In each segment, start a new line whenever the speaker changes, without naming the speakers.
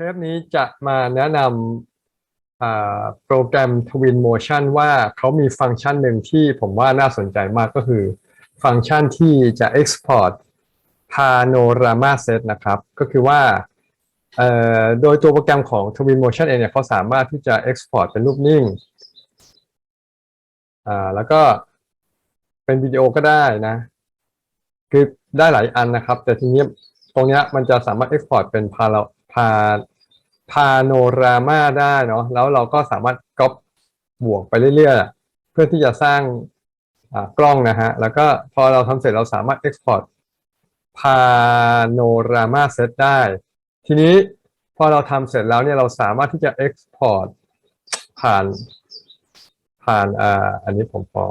ทปนี้จะมาแนะนำโปรแกรม Twin Motion ว่าเขามีฟังก์ชันหนึ่งที่ผมว่าน่าสนใจมากก็คือ ฟังก์ชันที่จะ export panorama set นะครับ ก็คือว่าโดยตัวโปรแกรมของ Twin Motion เองเนี่ยเขาสามารถที่จะ export เป็นรูปนิ่ง แล้วก็เป็นวิดีโอก็ได้นะ คือได้หลายอันนะครับ แต่ทีนี้ตรงเนี้ยมันจะสามารถ export เป็นพาราพา พาโนรามาได้เนาะแล้วเราก็สามารถก๊อปบวกไปเรื่อยๆ เพื่อที่จะสร้างกล้องนะฮะ แล้วก็พอเราทำเสร็จเราสามารถ export พาโนรามาเซตได้ ทีนี้พอเราทำเสร็จแล้วเนี่ยเราสามารถที่จะ export ผ่านผ่านอ่าอันนี้ผมขอ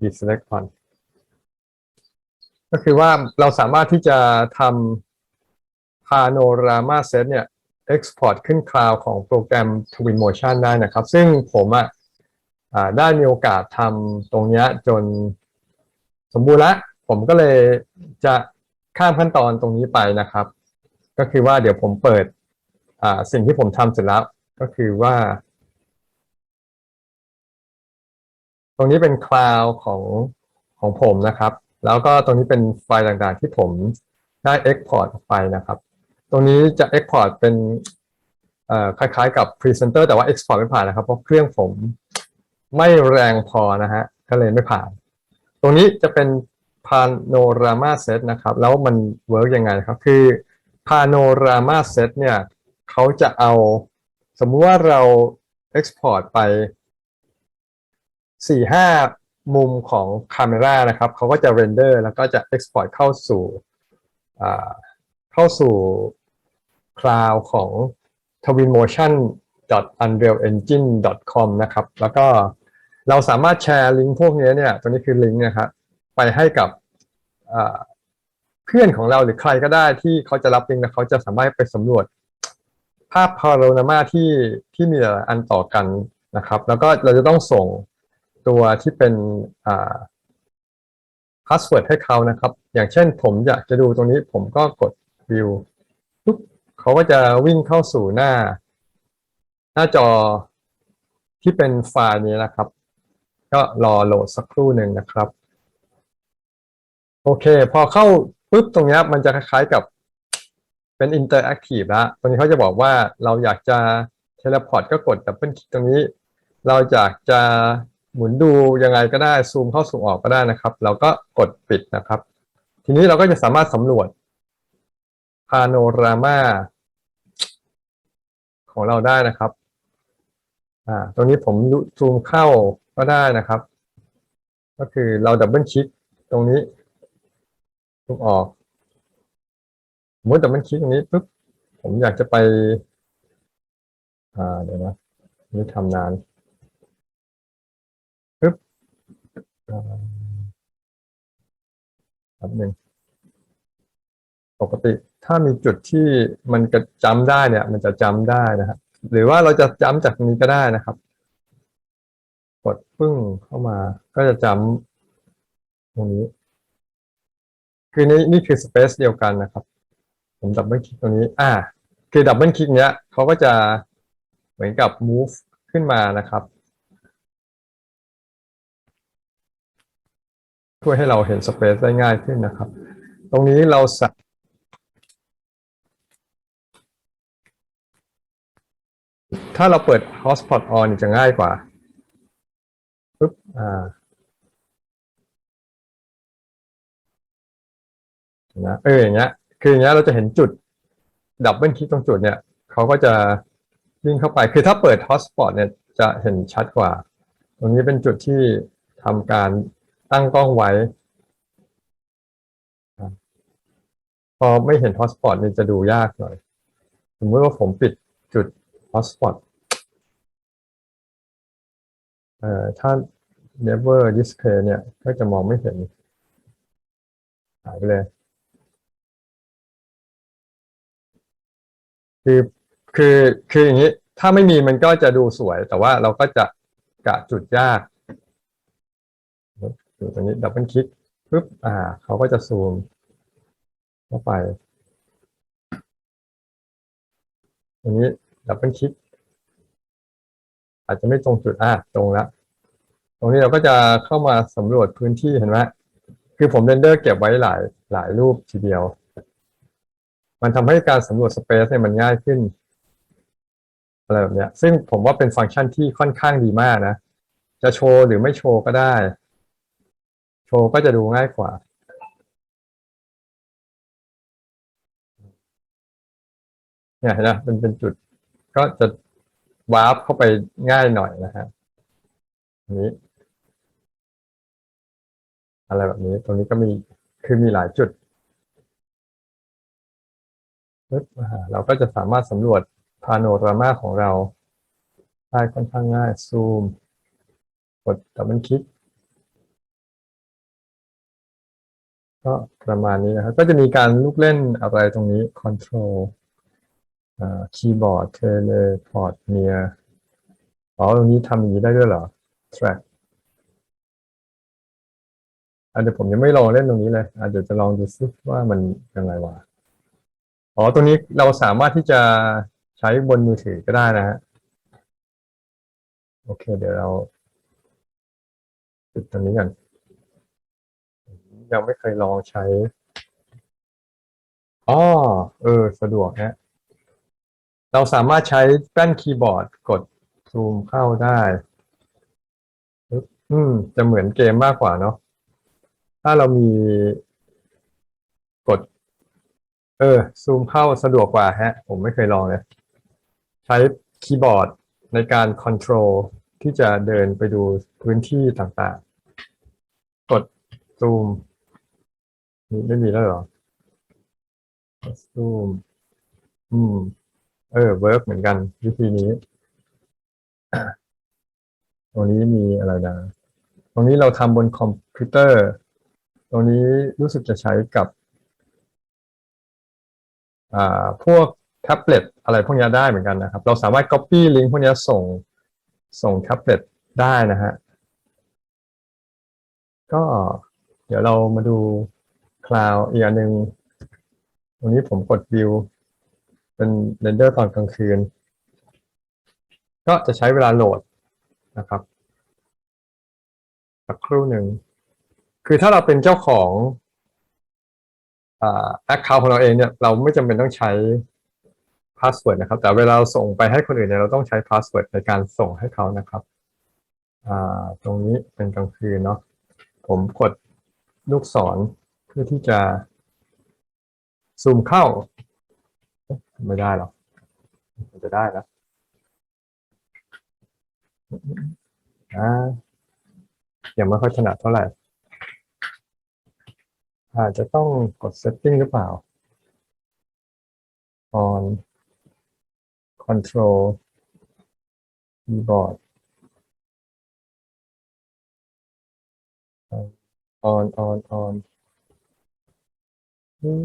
deselect ก่อนก็คือว่าเราสามารถที่จะทำ Panorama Set เนี่ย export ขึ้นคลาวของโปรแกรม Twinmotion ได้นะครับ ซึ่งผมอะได้มีโอกาสทำตรงเนี้ยจนสมบูรณ์ละ ผมก็เลยจะข้ามขั้นตอนตรงนี้ไปนะครับ ก็คือว่าเดี๋ยวผมเปิดอ่าสิ่งที่ผมทำเสร็จแล้ว ก็คือว่า ตรงนี้เป็นคลาวของของผมนะครับ แล้วก็ตรงนี้เป็นไฟล์ต่างๆที่ผมได้ Export ออกไปนะครับ ตรงนี้จะ Export เป็นคล้ายๆกับ Presenter แต่ว่า Export ไม่ผ่านนะครับ เพราะเครื่องผมไม่แรงพอนะฮะก็เลยไม่ผ่าน ตรงนี้จะเป็น Panorama Set นะครับ แล้วมันเวิร์กยังไงครับ คือ Panorama Set เนี่ยเขาจะเอาสมมุติว่าเรา Export ไปสี่ห้ามุมของคาเมรานะครับเขาก็จะเรนเดอร์แล้วก็จะ Export เข้าสู่ เข้าสู่คลาวของ twinmotion unreal engine com นะครับ แล้วก็เราสามารถแชร์ลิงก์พวกนี้เนี่ย ตัวนี้คือลิงก์นะครับไปให้กับเพื่อนของเราหรือใครก็ได้ที่เขาจะรับลิงก์แล้วเขาจะสามารถไปสำรวจ ภาพพาโรนามาที่ที่มีหลายอันต่อกันนะครับ แล้วก็เราจะต้องส่งตัวที่เป็นพาสเวิร์ดให้เขานะครับ อย่างเช่นผมอยากจะดูตรงนี้ผมก็กด view ปุ๊บเขาก็จะวิ่งเข้าสู่หน้า หน้าจอที่เป็นไฟล์นี้นะครับ ก็รอโหลดสักครู่หนึ่งนะครับ โอเค พอเข้าปุ๊บตรงนี้มันจะคล้ายๆกับเป็นอินเตอร์แอคทีฟแล้วตรงนี้เขาจะบอกว่าเราอยากจะเทเลพอร์ตก็กดดับเบิลคลิกตรงนี้ เราอยากจะหมุนดูยังไงก็ได้ซูมเข้าซูมออกก็ได้นะครับ เราก็กดปิดนะครับ ทีนี้เราก็จะสามารถสำรวจ พาโนรามาของเราได้นะครับ อ่า ตรงนี้ผมซูมเข้าก็ได้นะครับ ก็คือเราดับเบิลคลิกตรงนี้ซูมออกสมมติดับเบิลคลิกตรงนี้ปุ๊บผมอยากจะไป อ่า เดี๋ยวนะนี่ทำนานปึ๊บอ่าแป๊บหนึ่งปกติ ถ้ามีจุดที่มันจะจำได้เนี่ย มันจะจำได้นะครับ หรือว่าเราจะจำจากนี้ก็ได้นะครับ กดปึ้งเข้ามา ก็จะจำตรงนี้ คือนี่นี่คือสเปซเดียวกันนะครับ ผมดับเบิลคลิกตรงนี้ อ่า คือดับเบิลคลิกเนี้ยเขาก็จะเหมือนกับ move ขึ้นมานะครับช่วยให้เราเห็นสเปซได้ง่ายขึ้นนะครับ ตรงนี้เราสะ ถ้าเราเปิด hotspot on จะง่ายกว่าปึ๊บอ่านะเอออย่างเงี้ย คืออย่างเงี้ยเราจะเห็นจุดดับเบิลคลิกตรงจุดเนี่ยเขาก็จะวิ่งเข้าไปคือถ้าเปิด hotspot เนี่ยจะเห็นชัดกว่า ตรงนี้เป็นจุดที่ทำการตั้งกล้องไว้ พอไม่เห็น hotspot นี่จะดูยากหน่อยสมมติว่าผมปิดจุด hotspot เอ่อ ถ้า never display เนี่ย ก็จะมองไม่เห็น หายไปเลย คือคือคืออย่างนี้ ถ้าไม่มีมันก็จะดูสวย แต่ว่าเราก็จะกะจุดยากอยู่ตรงนี้ดับเบิลคลิกปุ๊บอ่า เขาก็จะซูม เข้าไปรงนี้ดับเบิลคลิก อาจจะไม่ตรงจุดอะตรงแล้วตรงนี้เราก็จะเข้ามาสำรวจพื้นที่เห็นไหมคือผมเรนเดอร์เก็บไว้หลายหลายรูปทีเดียว มันทำให้การสำรวจสเปซเนี่ยมันง่ายขึ้นอะไรแบบเนี้ย ซึ่งผมว่าเป็นฟังก์ชันที่ค่อนข้างดีมากนะ จะโชว์หรือไม่โชว์ก็ได้ โชว์ก็จะดูง่ายกว่าเนี่ยนไหมมันเป็นจุดก็จะ วาร์ปเข้าไปง่ายหน่อยนะฮะนนี้ อะไรแบบนี้ ตรงนี้ก็มีคือมีหลายจุดเราก็จะสามารถสำรวจพาโนรามาของเราได้ค่อนข้างง่ายซูม กดดับเบิลคลิกก็ประมาณนี้นะครับ ก็จะมีการลูกเล่นอะไรตรงนี้ Control อ่า คีย์บอร์ด Teleport Near อ๋อตรงนี้ทำอย่างนี้ได้ด้วยเหรอ Track อะเดี๋ยวผมยังไม่ลองเล่นตรงนี้เลยอะเดี๋ยวจะลองดูซิว่ามันยังไงวะอ๋อตรงนี้เราสามารถที่จะใช้บนมือถือก็ได้นะฮะโอเค เดี๋ยวเราปิดตรงนี้กันยังไม่เคยลองใช้อ๋อเออ สะดวกฮะ เราสามารถใช้แป้นคีย์บอร์ดกดซูมเข้าได้ อืม จะเหมือนเกมมากกว่าเนาะ ถ้าเรามีกด เออ ซูมเข้าสะดวกกว่าฮะ ผมไม่เคยลองเลย ใช้คีย์บอร์ดในการคอนโทรลที่จะเดินไปดูพื้นที่ต่างๆ กดซูมนี่ไม่มีแล้วหรอกซูม อืม เออเวิร์กเหมือนกัน วิธีนี้ ตรงนี้มีอะไรนะ ตรงนี้เราทำบนคอมพิวเตอร์ ตรงนี้รู้สึกจะใช้กับ อ่า พวกแท็บเล็ตอะไรพวกนี้ได้เหมือนกันนะครับ เราสามารถ Copy ลิงก์พวกนี้ส่งส่งแท็บเล็ตได้นะฮะ ก็เดี๋ยวเรามาดูคลาวอีกอันหนึ่งตรงนี้ผมกดวิว เป็นเรนเดอร์ตอนกลางคืน ก็จะใช้เวลาโหลดนะครับสักครู่หนึ่ง คือถ้าเราเป็นเจ้าของแอคเคาท์ของเราเองเนี่ยเราไม่จำเป็นต้องใช้พาสเวิร์ดนะครับ แต่เวลาส่งไปให้คนอื่นเนี่ยเราต้องใช้พาสเวิร์ดในการส่งให้เขานะครับตรงนี้เป็นกลางคืนเนาะผมกดลูกศรเพื่อที่จะซูมเข้า ไม่ได้หรอกมันจะได้แล้วอ่ายังไม่ค่อยถนัดเท่าไหร่ อาจจะต้องกด setting หรือเปล่า on control keyboard on on on อืม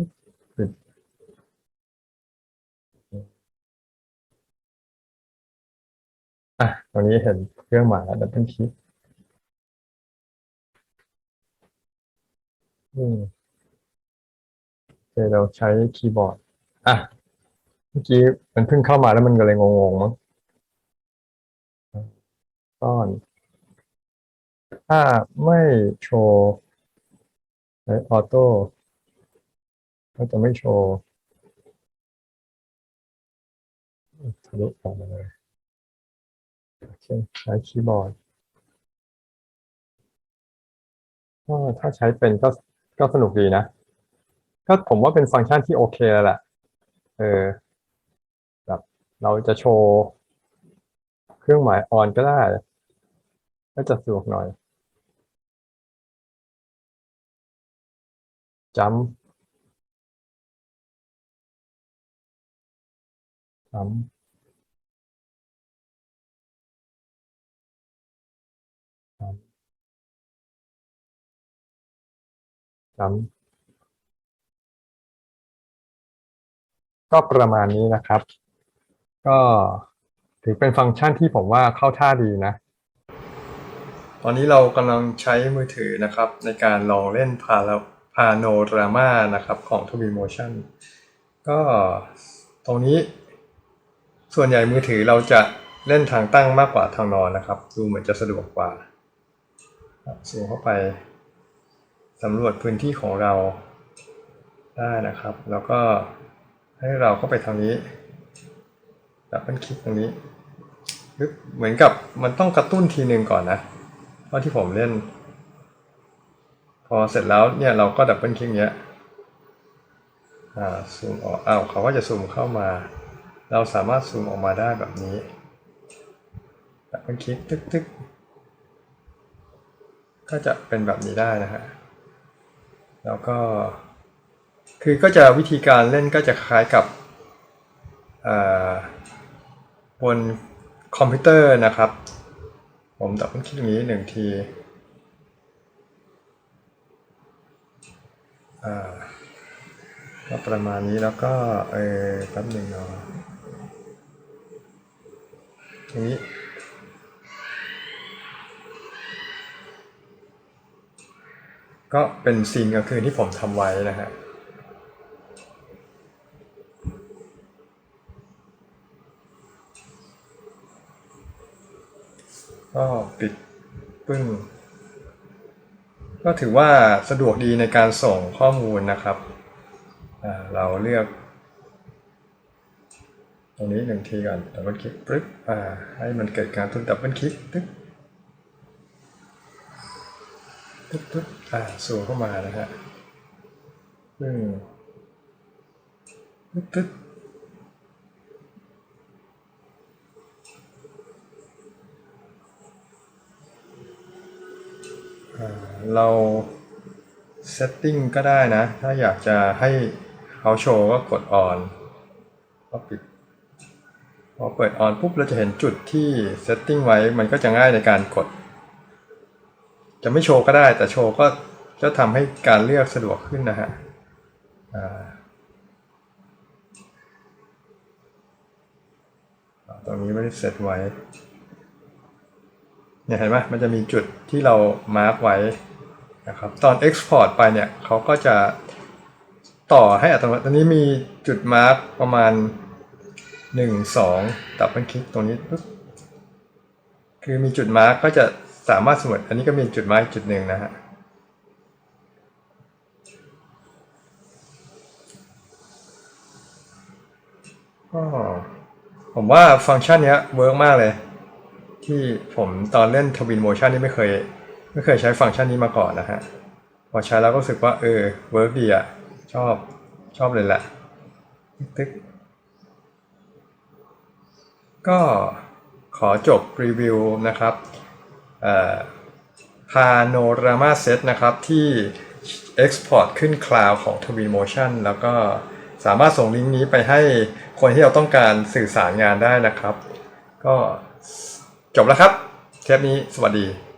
ปิด อะตรงนี้เห็นเครื่องหมายแล้วดับเบิลคลิกอืมโอเคเราใช้คีย์บอร์ด อะ เมื่อกี้มันเพิ่งเข้ามาแล้วมันก็เลยงงๆมั้งซ่อน ถ้าไม่โชว์ใช้ออโต้ก็จะไม่โชว์ทะลุออกมาเลย โอเคใช้คีย์บอร์ดก็ถ้าใช้เป็นก็ก็สนุกดีนะ ก็ผมว่าเป็นฟังก์ชันที่โอเคแล้วแหละ เออ แบบเราจะโชว์เครื่องหมายออนก็ได้ก็จะสะดวกหน่อยจัมจัม จัมก็ประมาณนี้นะครับ ก็ถือเป็นฟังก์ชันที่ผมว่าเข้าท่าดีนะ ตอนนี้เรากำลังใช้มือถือนะครับ ในการลองเล่นพาราพาโนรามานะครับของ t w i Motion ก็ตรงนี้ ส่วนใหญ่มือถือเราจะเล่นทางตั้งมากกว่าทางนอนนะครับ ดูเหมือนจะสะดวกกว่าสูงเข้าไป สำรวจพื้นที่ของเราได้นะครับ แล้วก็ให้เราเข้าไปทางนี้ดับเบิลคลิกตรงนี้เหมือนกับมันต้องกระตุ้นทีหนึ่งก่อนนะเพราะที่ผมเล่น พอเสร็จแล้วเนี่ยเราก็ดับเบิลคลิกเนี้ยอ่าซูมออกอ้าวเขาก็จะซูมเข้ามา เราสามารถซูมออกมาได้แบบนี้ดับเบิลคลิกตึ๊กตึ๊กก็จะเป็นแบบนี้ได้นะฮะ แล้วก็คือก็จะวิธีการเล่นก็จะคล้ายกับบนคอมพิวเตอร์นะครับ ผมดับเบิลคลิกตรงนี้หนึ่งทีก็ประมาณนี้แล้วก็เออแป๊บหนึ่งเนาะตรงนี้ ก็เป็นซีนกลางคืนที่ผมทำไว้นะฮะก็ปิดปึ้งก็ถือว่าสะดวกดีในการส่งข้อมูลนะครับ เราเลือก ตรงนี้หนึ่งทีก่อนดับเบิลคลิกปึ๊บอ่าให้มันเกิดการทุนดับเบิลคลิกตึ๊บตึ๊บตึ๊บ อ่าสูงเข้ามานะฮะซึ่งตึ๊บตึ๊บอ่าเราเซตติ้งก็ได้นะ ถ้าอยากจะให้เขาโชว์ก็กดออนก็ปิดพอเปิดออนปุ๊บเราจะเห็นจุดที่เซตติ้งไว้มันก็จะง่ายในการกด จะไม่โชว์ก็ได้ แต่โชว์ก็จะทำให้การเลือกสะดวกขึ้นนะฮะตรงนี้ไม่ได้เซตไว้ เนี่ยเห็นไหมมันจะมีจุดที่เรามาร์กไว้นะครับ ตอน Export ไปเนี่ยเขาก็จะต่อให้อัตโนมัติตอนนี้มีจุดมาร์กประมาณหนึ่งสองดับเบิลคลิกตรงนี้ปุ๊บคือมีจุดมาร์กก็จะ สามารถสมมติอันนี้ก็มีจุดมาร์กจุดหนึ่งนะฮะผมว่าฟังก์ชันนี้เวิร์กมากเลย ที่ผมตอนเล่นทวินโมชันนี่ไม่เคย ไม่เคยใช้ฟังก์ชันนี้มาก่อนนะฮะ พอใช้แล้วก็รู้สึกว่า เออเวิร์กดีอะชอบชอบเลยแหละตึ๊กก็ขอจบรีวิวนะครับ พาโนรามาเซตนะครับที่ Export ขึ้นคลาวของ Twinmotion แล้วก็สามารถส่งลิงก์นี้ไปให้คนที่เราต้องการสื่อสารงานได้นะครับ ก็จบแล้วครับ เทปนี้สวัสดี